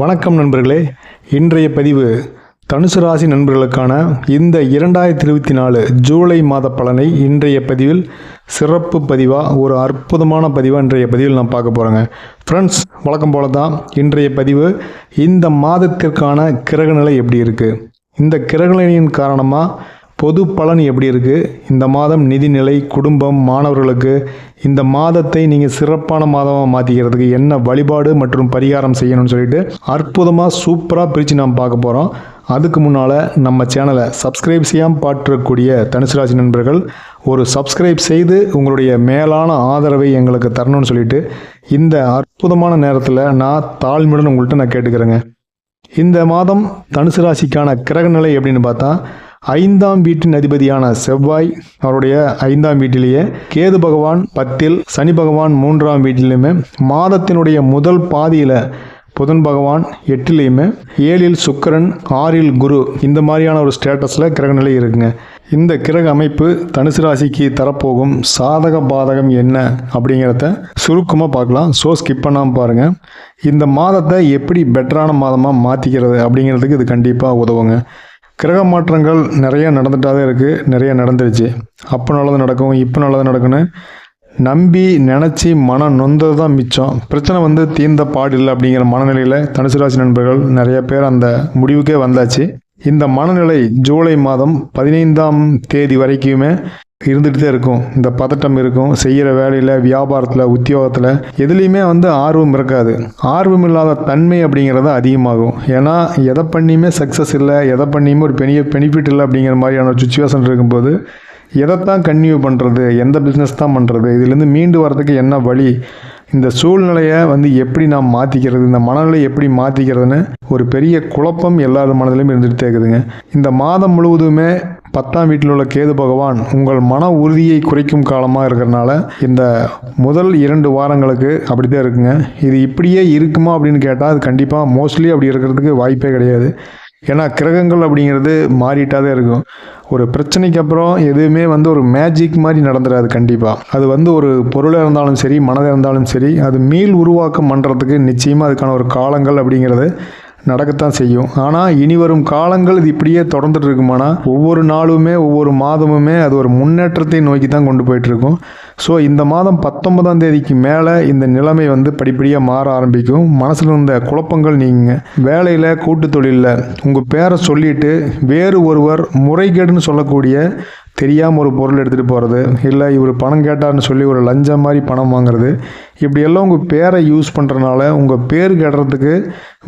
வணக்கம் நண்பர்களே. இன்றைய பதிவு தனுசு ராசி நண்பர்களுக்கான இந்த இரண்டாயிரத்தி இருபத்தி நாலு ஜூலை மாத பலனை இன்றைய பதிவில் சிறப்பு பதிவாக ஒரு அற்புதமான பதிவாக இன்றைய பதிவில் நான் பார்க்க போகிறேங்க ஃப்ரெண்ட்ஸ் வழக்கம் போல தான் இன்றைய பதிவு இந்த மாதத்திற்கான கிரகநிலை எப்படி இருக்குது இந்த கிரகநிலையின் காரணமாக பொது பலன் எப்படி இருக்குது இந்த மாதம் நிதிநிலை குடும்பம் மாணவர்களுக்கு இந்த மாதத்தை நீங்கள் சிறப்பான மாதமாக மாற்றிக்கிறதுக்கு என்ன வழிபாடு மற்றும் பரிகாரம் செய்யணும்னு சொல்லிட்டு அற்புதமாக சூப்பராக பிரித்து நாம் பார்க்க போகிறோம் அதுக்கு முன்னால் நம்ம சேனலை சப்ஸ்கிரைப் செய்யாமல் பாற்றக்கூடிய தனுசுராசி நண்பர்கள் ஒரு சப்ஸ்கிரைப் செய்து உங்களுடைய மேலான ஆதரவை எங்களுக்கு தரணும்னு சொல்லிட்டு இந்த அற்புதமான நேரத்தில் நான் தாழ்மையுடன் உங்கள்கிட்ட நான் கேட்டுக்கிறேங்க. இந்த மாதம் தனுசு ராசிக்கான கிரகநிலை எப்படின்னு பார்த்தா ஐந்தாம் வீட்டின் அதிபதியான செவ்வாய் அவருடைய ஐந்தாம் வீட்டிலேயே கேது பகவான் பத்தில் சனி பகவான் மூன்றாம் வீட்டிலையுமே மாதத்தினுடைய முதல் பாதியில் புதன் பகவான் எட்டுலேயுமே ஏழில் சுக்கிரன் ஆறில் குரு இந்த மாதிரியான ஒரு ஸ்டேட்டஸில் கிரகநிலை இருக்குங்க. இந்த கிரக அமைப்பு தனுசு ராசிக்கு தரப்போகும் சாதக பாதகம் என்ன அப்படிங்கிறத சுருக்கமாக பார்க்கலாம். ஸோ ஸ்கிப் பண்ணாமல் பாருங்கள் இந்த மாதத்தை எப்படி பெட்டரான மாதமாக மாற்றிக்கிறது அப்படிங்கிறதுக்கு இது கண்டிப்பாக உதவுங்க. கிரக மாற்றங்கள் நிறைய நடந்துட்டாவே இருக்குது நிறைய நடந்துருச்சு. அப்போ நல்லது நடக்கும் இப்போ நல்லது நடக்குன்னு நம்பி நினச்சி மனம் நொந்தது தான் மிச்சம். பிரச்சனை வந்து தீர்ந்த பாடில்லை அப்படிங்கிற மனநிலையில் தனுசு ராசி நண்பர்கள் நிறைய பேர் அந்த முடிவுக்கே வந்தாச்சு. இந்த மனநிலை ஜூலை மாதம் பதினைந்தாம் தேதி வரைக்குமே இருந்துகிட்டே இருக்கும். இந்த பதட்டம் இருக்கும். செய்கிற வேலையில் வியாபாரத்தில் உத்தியோகத்தில் எதுலேயுமே வந்து ஆர்வம் இருக்காது. ஆர்வம் இல்லாத தன்மை அப்படிங்கிறது அதிகமாகும். ஏன்னா எதை பண்ணியுமே சக்ஸஸ் இல்லை எதை பண்ணியுமே ஒரு பெரிய பெனிஃபிட் இல்லை அப்படிங்கிற மாதிரியான சுச்சுவேஷன் இருக்கும்போது எதைத்தான் கன்டினியூ பண்ணுறது எந்த பிஸ்னஸ் தான் பண்ணுறது இதுலேருந்து மீண்டு வரதுக்கு என்ன வழி இந்த சூழ்நிலையை வந்து எப்படி நாம் மாற்றிக்கிறது இந்த மனநிலையை எப்படி மாற்றிக்கிறதுன்னு ஒரு பெரிய குழப்பம் எல்லார் மனதிலையும் இருந்துகிட்டே இருக்குதுங்க. இந்த மாதம் முழுவதுமே பத்தாம் வீட்டில் உள்ள கேது பகவான் உங்கள் மன உறுதியை குறைக்கும் காலமாக இருக்கிறனால இந்த முதல் இரண்டு வாரங்களுக்கு அப்படி தான் இருக்குங்க. இது இப்படியே இருக்குமா அப்படின்னு கேட்டால் அது கண்டிப்பாக மோஸ்ட்லி அப்படி இருக்கிறதுக்கு வாய்ப்பே கிடையாது. ஏன்னா கிரகங்கள் அப்படிங்கிறது மாறிட்டாதே இருக்கும். ஒரு பிரச்சனைக்கு அப்புறம் எதுவுமே வந்து ஒரு மேஜிக் மாதிரி நடந்துடாது கண்டிப்பாக அது வந்து ஒரு பொருளாக இருந்தாலும் சரி மனதாக இருந்தாலும் சரி அது மீள் உருவாக்கம் பண்ணுறதுக்கு நிச்சயமாக அதுக்கான ஒரு காலங்கள் அப்படிங்கிறது நடக்கத்தான் செய்யும். ஆனால் இனி வரும் காலங்கள் இது இப்படியே தொடர்ந்துட்டு இருக்குமானா ஒவ்வொரு நாளுமே ஒவ்வொரு மாதமுமே அது ஒரு முன்னேற்றத்தை நோக்கி தான் கொண்டு போயிட்டுருக்கும். ஸோ இந்த மாதம் பத்தொன்பதாம் தேதிக்கு மேலே இந்த நிலைமை வந்து படிப்படியாக மாற ஆரம்பிக்கும். மனசில் இருந்த குழப்பங்கள் நீங்க வேலையில் கூட்டு தொழிலில் உங்கள் பேரை சொல்லிட்டு வேறு ஒருவர் முறைகேடுன்னு சொல்லக்கூடிய தெரியாமல் ஒரு பொருள் எடுத்துகிட்டு போகிறது இல்லை இவர் பணம் கேட்டார்னு சொல்லி ஒரு லஞ்சம் மாதிரி பணம் வாங்குறது இப்படியெல்லாம் உங்கள் பேரை யூஸ் பண்ணுறனால உங்கள் பேர் கெடுறதுக்கு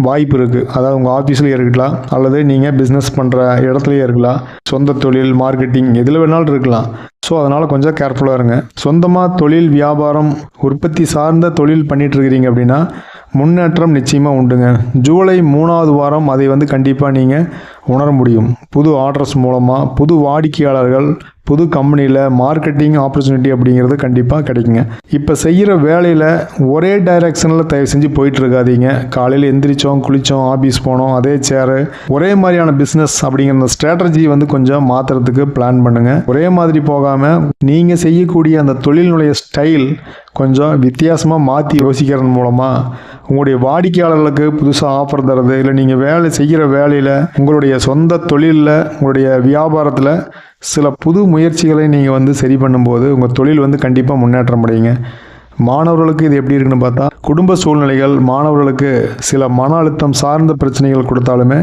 வாய்ப்பு இருக்குது அதாவது உங்கள் ஆஃபீஸ்லேயே இருக்கலாம். அல்லது நீங்கள் பிஸ்னஸ் பண்ணுற இடத்துலையே இருக்கலாம். சொந்த தொழில் மார்க்கெட்டிங் எதில் வேணாலும் இருக்கலாம். ஸோ அதனால் கொஞ்சம் கேர்ஃபுல்லாக இருங்க. சொந்தமாக தொழில் வியாபாரம் உற்பத்தி சார்ந்த தொழில் பண்ணிகிட்ருக்கிறீங்க அப்படின்னா முன்னேற்றம் நிச்சயமாக உண்டுங்க. ஜூலை மூணாவது வாரம் அதை வந்து கண்டிப்பாக நீங்கள் உணர முடியும். புது ஆர்டர்ஸ் மூலமாக புது வாடிக்கையாளர்கள் புது கம்பெனியில் மார்க்கெட்டிங் ஆப்பர்ச்சுனிட்டி அப்படிங்கிறது கண்டிப்பாக கிடைக்குங்க. இப்போ செய்கிற வேலையில் ஒரே டைரக்ஷனில் தயவு செஞ்சு போயிட்டு இருக்காதீங்க. காலையில் எந்திரிச்சோம் குளித்தோம் ஆஃபீஸ் போனோம் அதே சேரு ஒரே மாதிரியான பிஸ்னஸ் அப்படிங்கிற அந்த ஸ்ட்ராட்டஜி வந்து கொஞ்சம் மாற்றுறதுக்கு பிளான் பண்ணுங்கள் ஒரே மாதிரி போகாமல் நீங்கள் செய்யக்கூடிய அந்த தொழிலினுடைய ஸ்டைல் கொஞ்சம் வித்தியாசமாக மாற்றி யோசிக்கிறது மூலமாக உங்களுடைய வாடிக்கையாளர்களுக்கு புதுசாக ஆஃபர் தரது இல்லை நீங்கள் வேலை செய்கிற வேலையில் உங்களுடைய சொந்த தொழிலில் உங்களுடைய வியாபாரத்தில் சில புது முயற்சிகளை நீங்கள் வந்து சரி பண்ணும்போது உங்கள் தொழில் வந்து கண்டிப்பாக முன்னேற்றம் அடையுங்க. மாணவர்களுக்கு இது எப்படி இருக்குன்னு பார்த்தா குடும்ப சூழ்நிலைகள் மாணவர்களுக்கு சில மன அழுத்தம் சார்ந்த பிரச்சனைகள் கொடுத்தாலுமே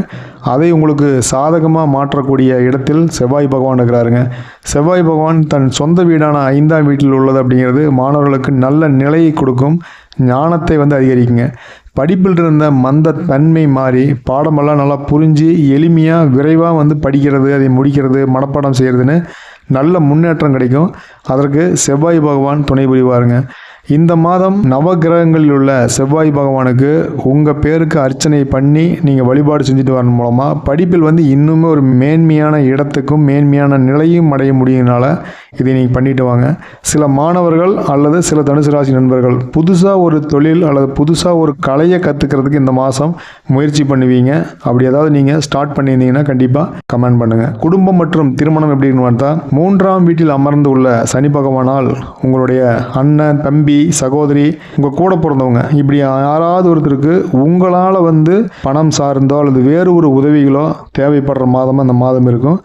அதை உங்களுக்கு சாதகமாக மாற்றக்கூடிய இடத்தில் செவ்வாய் பகவான் இருக்கிறாருங்க. செவ்வாய் பகவான் தன் சொந்த வீடான ஐந்தாம் வீட்டில் உள்ளது அப்படிங்கிறது மாணவர்களுக்கு நல்ல நிலையை கொடுக்கும் ஞானத்தை வந்து அதிகரிக்குங்க. படிப்பில் இருந்த மந்த தன்மை மாறி பாடமெல்லாம் நல்லா புரிஞ்சு எளிமையாக விரைவாக வந்து படிக்கிறது அதை முடிக்கிறது மனப்பாடம் செய்கிறதுன்னு நல்ல முன்னேற்றம் கிடைக்கும். அதற்கு செவ்வாய் பகவான் துணை புரிவாருங்க. இந்த மாதம் நவகிரகங்களில் உள்ள செவ்வாய் பகவானுக்கு உங்கள் பேருக்கு அர்ச்சனை பண்ணி நீங்கள் வழிபாடு செஞ்சுட்டு வரன் மூலமாக படிப்பில் வந்து இன்னுமே ஒரு மேன்மையான இடத்துக்கும் மேன்மையான நிலையும் அடைய முடியுங்கனால இதை நீங்கள் பண்ணிட்டு வாங்க. சில மாணவர்கள் அல்லது சில தனுசு ராசி நண்பர்கள் புதுசாக ஒரு தொழில் அல்லது புதுசாக ஒரு கலையை கற்றுக்கிறதுக்கு இந்த மாதம் முயற்சி பண்ணுவீங்க. அப்படி ஏதாவது நீங்கள் ஸ்டார்ட் பண்ணியிருந்தீங்கன்னா கண்டிப்பாக கமெண்ட் பண்ணுங்கள் குடும்பம் மற்றும் திருமணம் எப்படின்னு பார்த்தா மூன்றாம் வீட்டில் அமர்ந்து உள்ள சனி பகவானால் உங்களுடைய அண்ணன் தம்பி தம்பி சகோதரி உங்கள் கூட பிறந்தவங்க இப்படி யாராவது ஒருத்தருக்கு உங்களால் வந்து பணம் சார்ந்தோ அல்லது வேறு ஒரு உதவிகளோ தேவைப்படுற மாதமாக அந்த மாதம் இருக்கும்.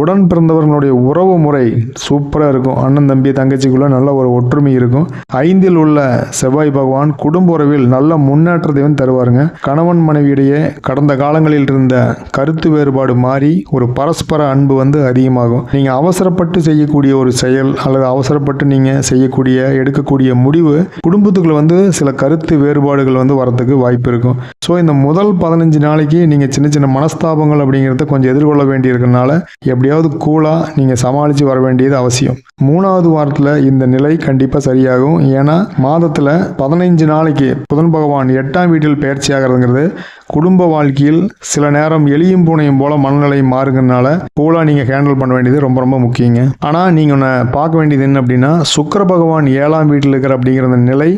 உடன் பிறந்தவர்களுடைய உறவு முறை சூப்பராக இருக்கும். அண்ணன் தம்பி தங்கச்சிக்குள்ள நல்ல ஒரு ஒற்றுமை இருக்கும். ஐந்தில் உள்ள செவ்வாய் பகவான் குடும்ப உறவில் நல்ல முன்னேற்றத்தையும் தருவாருங்க. கணவன் மனைவியிடையே கடந்த காலங்களில் இருந்த கருத்து வேறுபாடு மாறி ஒரு பரஸ்பர அன்பு வந்து அதிகமாகும். நீங்கள் அவசரப்பட்டு செய்யக்கூடிய ஒரு செயல் அல்லது அவசரப்பட்டு நீங்கள் செய்யக்கூடிய எடுக்கக்கூடிய முடிவு குடும்பத்துக்குள்ள வந்து சில கருத்து வேறுபாடுகள் வந்து வரதுக்கு வாய்ப்பு இருக்கும். ஸோ இந்த முதல் பதினஞ்சு நாளைக்கு நீங்கள் சின்ன சின்ன மனஸ்தாபங்கள் அப்படிங்கிறத கொஞ்சம் எதிர்கொள்ள வேண்டியிருக்கனால எப்படியாவது கூலாக நீங்கள் சமாளித்து வர வேண்டியது அவசியம். மூணாவது வாரத்தில் இந்த நிலை கண்டிப்பாக சரியாகும். ஏன்னா மாதத்தில் பதினைஞ்சு நாளைக்கு புதன் பகவான் எட்டாம் வீட்டில் பயிற்சி ஆகிறதுங்கிறது குடும்ப வாழ்க்கையில் சில நேரம் எளியும் பூனையும் போல மனநிலை மாறுங்கிறதுனால கூலாக நீங்கள் ஹேண்டில் பண்ண வேண்டியது ரொம்ப ரொம்ப முக்கியங்க. ஆனால் நீங்கள் ஒன்று பார்க்க வேண்டியது என்ன அப்படின்னா சுக்கர பகவான் ஏழாம் வீட்டில் இருக்கிற அப்படிங்கிற அந்த நிலை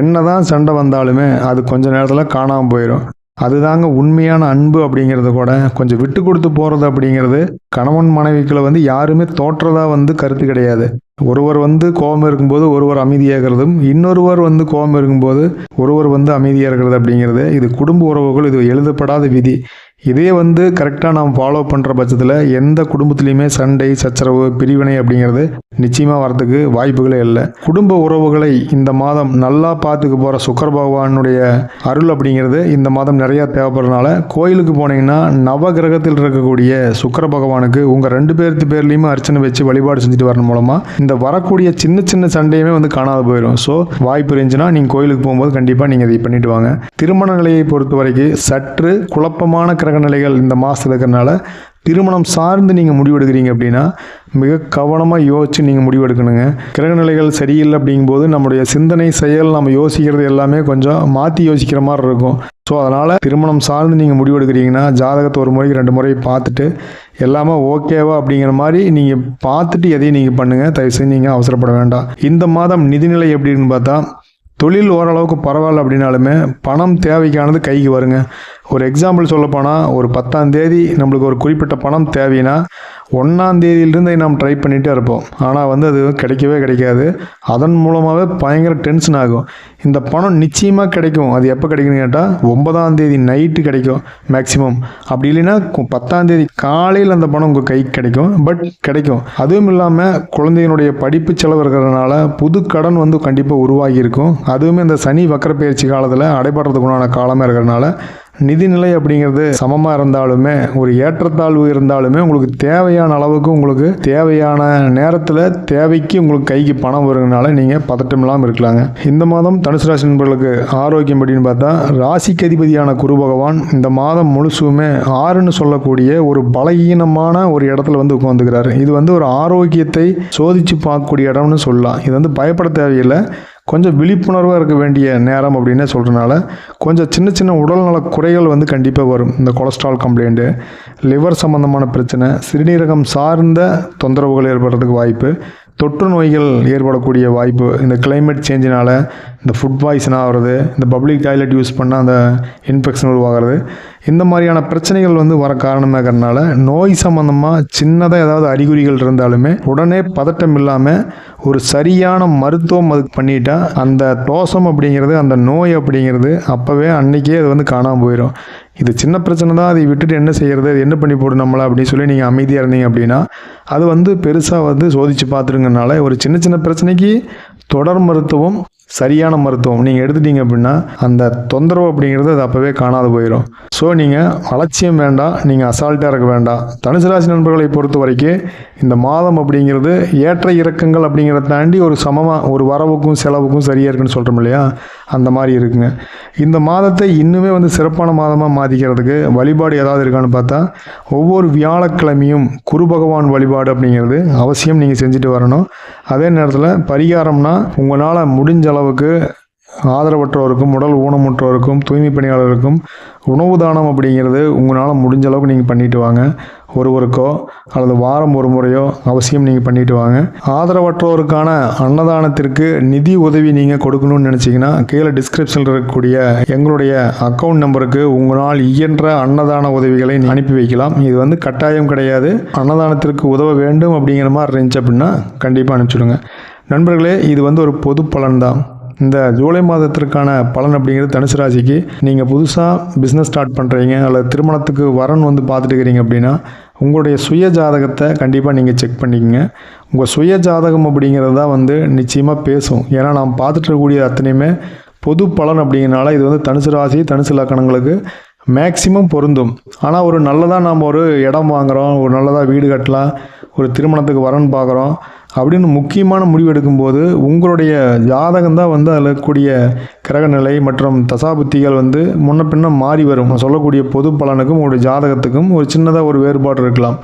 என்னதான் சண்டை வந்தாலுமே அது கொஞ்ச நேரத்தில் காணாமல் போயிடும் அதுதாங்க உண்மையான அன்பு அப்படிங்கிறது கூட. கொஞ்சம் விட்டு கொடுத்து போகிறது அப்படிங்கிறது கணவன் மனைவிக்குள்ள வந்து யாருமே தோற்றதா வந்து கருத்து கிடையாது. ஒருவர் வந்து கோபம் இருக்கும்போது ஒருவர் அமைதியாகிறதும் இன்னொருவர் வந்து கோபம் இருக்கும்போது ஒருவர் வந்து அமைதியாக இருக்கிறது அப்படிங்கிறது. இது குடும்ப உறவுகள் இது எழுதப்படாத விதி. இதே வந்து கரெக்டாக நாம் ஃபாலோ பண்ணுற பட்சத்தில் எந்த குடும்பத்துலேயுமே சண்டை சச்சரவு பிரிவினை அப்படிங்கிறது நிச்சயமாக வரதுக்கு வாய்ப்புகளே இல்லை. குடும்ப உறவுகளை இந்த மாதம் நல்லா பார்த்துக்க போகிற சுக்கர பகவானுடைய அருள் அப்படிங்கிறது இந்த மாதம் நிறையா தேவைப்படுறதுனால கோயிலுக்கு போனீங்கன்னா நவ கிரகத்தில் இருக்கக்கூடிய சுக்கர பகவானுக்கு உங்கள் ரெண்டு பேர்த்து பேர்லேயுமே அர்ச்சனை வச்சு வழிபாடு செஞ்சுட்டு வரணும் மூலமாக இந்த வரக்கூடிய சின்ன சின்ன சண்டையுமே வந்து காணாது போயிடும் ஸோ வாய்ப்பு இருந்துச்சுன்னா நீங்கள் கோயிலுக்கு போகும்போது கண்டிப்பாக நீங்கள் இதை பண்ணிட்டு வாங்க. திருமண நிலையை பொறுத்த வரைக்கும் சற்று குழப்பமான கிரக நிலைகள் இந்த மாதத்தில் இருக்கிறனால திருமணம் சார்ந்து நீங்கள் முடிவெடுக்கிறீங்க அப்படின்னா மிக கவனமாக யோசித்து நீங்கள் முடிவெடுக்கணுங்க. கிரகநிலைகள் சரியில்லை அப்படிங்கும்போது நம்முடைய சிந்தனை செயல் நம்ம யோசிக்கிறது எல்லாமே கொஞ்சம் மாற்றி யோசிக்கிற மாதிரி இருக்கும். ஸோ அதனால் திருமணம் சார்ந்து நீங்கள் முடிவெடுக்கிறீங்கன்னா ஜாதகத்தை ஒரு முறைக்கு ரெண்டு முறை பார்த்துட்டு எல்லாமே ஓகேவா அப்படிங்கிற மாதிரி நீங்கள் பார்த்துட்டு எதையும் நீங்கள் பண்ணுங்கள் தயவு செஞ்சு நீங்கள் அவசரப்பட வேண்டாம். இந்த மாதம் நிதிநிலை எப்படின்னு பார்த்தா தொழில் ஓரளவுக்கு பரவாயில்ல அப்படின்னாலுமே பணம் தேவைக்கானது கைக்கு வருங்க. ஒரு எக்ஸாம்பிள் சொல்லப்போனால் ஒரு பத்தாம் தேதி நம்மளுக்கு ஒரு குறிப்பிட்ட பணம் தேவைன்னா ஒன்றாம் தேதியிலிருந்து நாம் ட்ரை பண்ணிகிட்டே இருப்போம். ஆனால் வந்து அது கிடைக்கவே கிடைக்காது. அதன் மூலமாகவே பயங்கர டென்ஷன் ஆகும். இந்த பணம் நிச்சயமாக கிடைக்கும். அது எப்போ கிடைக்குன்னு கேட்டால் ஒன்பதாம் தேதி நைட்டு கிடைக்கும் மேக்ஸிமம் அப்படி இல்லைன்னா பத்தாம் தேதி காலையில் அந்த பணம் உங்கள் கைக்கு கிடைக்கும். பட் கிடைக்கும். அதுவும் இல்லாமல் குழந்தையினுடைய படிப்பு செலவு இருக்கிறதுனால புது கடன் வந்து கண்டிப்பாக உருவாகி இருக்கும். அதுவுமே இந்த சனி வக்கர பயிற்சி காலத்தில் அடைபடுறதுக்குண்டான காலமாக இருக்கிறதுனால நிதிநிலை அப்படிங்கிறது சமமாக இருந்தாலுமே ஒரு ஏற்றத்தாழ்வு இருந்தாலுமே உங்களுக்கு தேவையான அளவுக்கு உங்களுக்கு தேவையான நேரத்தில் தேவைக்கு உங்களுக்கு கைக்கு பணம் வருங்கனால நீங்கள் பதட்டம் இல்லாமல் இருக்கலாங்க. இந்த மாதம் தனுசு ராசி நண்பர்களுக்கு ஆரோக்கியம் அப்படின்னு பார்த்தா ராசிக்கு அதிபதியான குரு பகவான் இந்த மாதம் முழுசுமே ஆறுன்னு சொல்லக்கூடிய ஒரு பலகீனமான ஒரு இடத்துல வந்து உட்காந்துக்கிறாரு இது வந்து ஒரு ஆரோக்கியத்தை சோதித்து பார்க்கக்கூடிய இடம்னு சொல்லலாம். இது வந்து பயப்பட தேவையில்லை. கொஞ்சம் விழிப்புணர்வாக இருக்க வேண்டிய நேரம் அப்படின்னே சொல்கிறனால கொஞ்சம் சின்ன சின்ன உடல்நல குறைகள் வந்து கண்டிப்பாக வரும். இந்த கொலஸ்ட்ரால் கம்ப்ளைண்ட்டு லிவர் சம்மந்தமான பிரச்சனை சிறுநீரகம் சார்ந்த தொந்தரவுகள் ஏற்படுறதுக்கு வாய்ப்பு தொற்று நோய்கள் ஏற்படக்கூடிய வாய்ப்பு. இந்த கிளைமேட் சேஞ்சினால் இந்த ஃபுட் பாய்சன் ஆகிறது இந்த பப்ளிக் டாய்லெட் யூஸ் பண்ணால் அந்த இன்ஃபெக்ஷன் உருவாகிறது. இந்த மாதிரியான பிரச்சனைகள் வந்து வர காரணமாகறனால நோய் சம்மந்தமாக சின்னதாக ஏதாவது அறிகுறிகள் இருந்தாலுமே உடனே பதட்டம் இல்லாமல் ஒரு சரியான மருத்துவம் அதுக்கு பண்ணிட்டா அந்த தோஷம் அப்படிங்கிறது அந்த நோய் அப்படிங்கிறது அப்போவே அன்னைக்கே அது வந்து காணாமல் போயிடும் இது சின்ன பிரச்சனை தான் அதை விட்டுட்டு என்ன செய்யறது அது என்ன பண்ணி போடும் நம்மளா அப்படின்னு சொல்லி நீங்கள் அமைதியாக இருந்தீங்க அப்படின்னா அது வந்து பெருசாக வந்து சோதித்து பார்த்துருங்கனால ஒரு சின்ன சின்ன பிரச்சனைக்கு தொடர் மருத்துவம் சரியான மருத்துவம். நீங்கள் எடுத்துட்டீங்க அப்படின்னா அந்த தொந்தரவு அப்படிங்கிறது அது அப்போவே காணாது போயிடும் ஸோ நீங்கள் அலட்சியம் வேண்டாம். நீங்கள் அசால்ட்டாக இருக்க வேண்டாம். தனுசு ராசி நண்பர்களை பொறுத்த வரைக்கும் இந்த மாதம் அப்படிங்கிறது ஏற்ற இறக்கங்கள் அப்படிங்கிறத தாண்டி ஒரு சமமாக ஒரு வரவுக்கும் செலவுக்கும் சரியாக இருக்குன்னு சொல்கிறோம் இல்லையா? அந்த மாதிரி இருக்குங்க. இந்த மாதத்தை இன்னுமே வந்து சிறப்பான மாதமாக மாற்றிக்கிறதுக்கு வழிபாடு ஏதாவது இருக்கான்னு பார்த்தா ஒவ்வொரு வியாழக்கிழமையும் குரு பகவான் வழிபாடு அப்படிங்கிறது அவசியம் நீங்கள் செஞ்சுட்டு வரணும். அதே நேரத்தில் பரிகாரம்னா உங்களால் முடிஞ்ச அளவுக்கு ஆதரவற்றோருக்கும் உடல் ஊனமுற்றோருக்கும் தூய்மை பணியாளருக்கும் உணவு தானம் அப்படிங்கிறது உங்களால் முடிஞ்ச அளவுக்கு நீங்கள் பண்ணிட்டு வாங்க. ஒருவருக்கோ அல்லது வாரம் ஒரு முறையோ அவசியம் நீங்கள் பண்ணிட்டு வாங்க. ஆதரவற்றோருக்கான அன்னதானத்திற்கு நிதி உதவி நீங்கள் கொடுக்கணும்னு நினச்சிங்கன்னா கீழே டிஸ்கிரிப்ஷனில் இருக்கக்கூடிய எங்களுடைய அக்கௌண்ட் நம்பருக்கு உங்களால் இயன்ற அன்னதான உதவிகளை அனுப்பி வைக்கலாம். இது வந்து கட்டாயம் கிடையாது. அன்னதானத்திற்கு உதவ வேண்டும் அப்படிங்கிற மாதிரி இருந்துச்சு அப்படின்னா கண்டிப்பாக அனுப்பிச்சுடுங்க. நண்பர்களே இது வந்து ஒரு பொது பலன் தான் இந்த ஜூலை மாதத்திற்கான பலன் அப்படிங்கிறது தனுசு ராசிக்கு. நீங்கள் புதுசாக பிஸ்னஸ் ஸ்டார்ட் பண்ணுறீங்க அல்லது திருமணத்துக்கு வரன் வந்து பார்த்துட்டு இருக்கிறீங்க அப்படின்னா உங்களுடைய சுய ஜாதகத்தை கண்டிப்பாக நீங்கள் செக் பண்ணிக்கங்க. உங்கள் சுய ஜாதகம் அப்படிங்கிறது தான் வந்து நிச்சயமாக பேசும். ஏன்னா நாம் பார்த்துட்டு இருக்கக்கூடிய அத்தனையுமே பொது பலன் அப்படிங்கிறனால இது வந்து தனுசு ராசி தனுசு லக்கணங்களுக்கு மேக்சிமம் பொருந்தும். ஆனால் ஒரு நல்லதாக நாம் ஒரு இடம் வாங்குகிறோம் ஒரு நல்லதாக வீடு கட்டலாம் ஒரு திருமணத்துக்கு வரன்னு பார்க்குறோம் அப்படின்னு முக்கியமான முடிவு எடுக்கும்போது உங்களுடைய ஜாதகம் தான் வந்து அதில் இருக்கக்கூடிய கிரகநிலை மற்றும் தசாபுத்திகள் வந்து முன்ன பின்ன மாறி வரும். சொல்லக்கூடிய பொது பலனுக்கும் உங்களுடைய ஜாதகத்துக்கும் ஒரு சின்னதாக ஒரு வேறுபாடு இருக்கலாம்.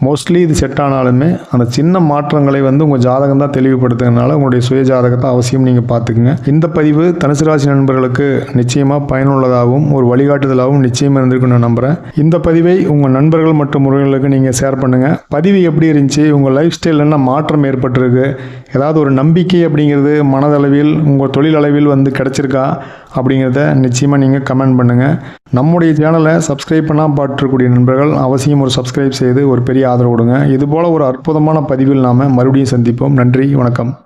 மோஸ்ட்லி இது செட் ஆனாலுமே அந்த சின்ன மாற்றங்களை வந்து உங்கள் ஜாதகம் தான் தெளிவுபடுத்துறதுனால உங்களுடைய சுய ஜாதகத்தை அவசியம் நீங்கள் பார்த்துக்குங்க. இந்த பதிவு தனுசு ராசி நண்பர்களுக்கு நிச்சயமாக பயனுள்ளதாகவும் ஒரு வழிகாட்டுதலாகவும் நிச்சயமாக இருந்திருக்குன்னு நான் நம்புகிறேன் இந்த பதிவை உங்கள் நண்பர்கள் மற்றும் உறவினர்களுக்கு நீங்கள் ஷேர் பண்ணுங்கள் பதிவு எப்படி இருந்துச்சு உங்கள் லைஃப் ஸ்டைலில் என்ன மாற்றம் ஏற்பட்டிருக்கு ஏதாவது ஒரு நம்பிக்கை அப்படிங்கிறது மனதளவில் உங்கள் தொழில் அளவில் வந்து கிடச்சிருக்கா அப்படிங்கிறத நிச்சயமாக நீங்கள் கமெண்ட் பண்ணுங்கள் நம்முடைய சேனலை சப்ஸ்கிரைப் பண்ணால் பாட்டுக்கூடிய நண்பர்கள் அவசியம் ஒரு சப்ஸ்கிரைப் செய்து ஒரு பெரிய ஆதரவு கொடுங்க. இதுபோல் ஒரு அற்புதமான பதிவில் நாம் மறுபடியும் சந்திப்போம். நன்றி வணக்கம்.